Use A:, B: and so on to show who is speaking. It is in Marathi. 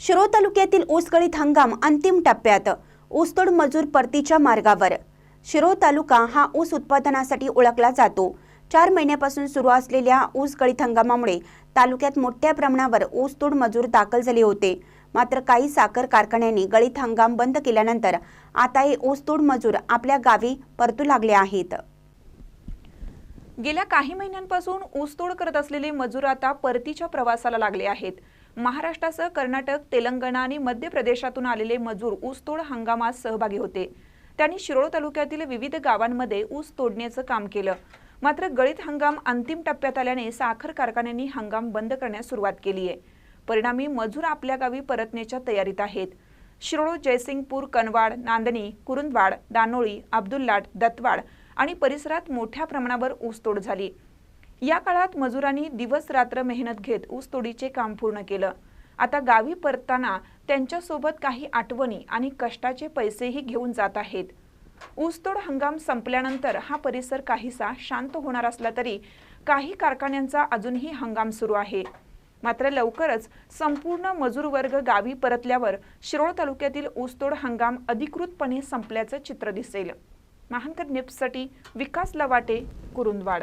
A: शिरो तालुक्यातील ऊसगळीत हंगाम अंतिम टप्प्यात. ऊसतोड मजूर परतीच्या मार्गावर. शिरोळ तालुका हा ऊस उत्पादनासाठी ओळखला जातो. चार महिन्यापासून सुरू असलेल्या ऊस गळीत हंगामामुळे तालुक्यात मोठ्या प्रमाणावर ऊसतोड मजूर दाखल झाले होते. मात्र काही साखर कारखान्यांनी गळीत हंगाम बंद केल्यानंतर आता हे ऊसतोड मजूर आपल्या गावी परतू लागले आहेत.
B: गेल्या काही महिन्यांपासून ऊसतोड करत असलेले मजूर आता परतीच्या प्रवासाला लागले आहेत. महाराष्ट्रासह कर्नाटक तेलंगणा आणि मध्य प्रदेशातून आलेले मजूर ऊसतोड हंगामात सहभागी होते. त्यांनी शिरोळ तालुक्यातील विविध गावांमध्ये ऊस तोडण्याचं काम केलं. मात्र गळीत हंगाम अंतिम टप्प्यात आल्याने साखर कारखान्यांनी हंगाम बंद करण्यास सुरुवात केली आहे. परिणामी मजूर आपल्या गावी परतण्याच्या तयारीत आहेत. शिरोळ जयसिंगपूर कनवाड नांदणी कुरुंदवाड दानोळी अब्दुल्लाट दत्तवाड आणि परिसरात मोठ्या प्रमाणावर ऊसतोड झाली. या काळात मजुरांनी दिवस रात्र मेहनत घेत ऊसतोडीचे काम पूर्ण केलं. आता गावी परतताना त्यांच्यासोबत काही आठवणी आणि कष्टाचे पैसेही घेऊन जात आहेत. ऊसतोड हंगाम संपल्यानंतर हा परिसर काहीसा शांत होणार असला तरी काही कारखान्यांचा अजूनही हंगाम सुरू आहे. मात्र लवकरच संपूर्ण मजूर वर्ग गावी परतल्यावर शिरोळ तालुक्यातील ऊसतोड हंगाम अधिकृतपणे संपल्याचं चित्र दिसेल. महानकर निप्ससाठी विकास लवाटे कुरुंदवाड.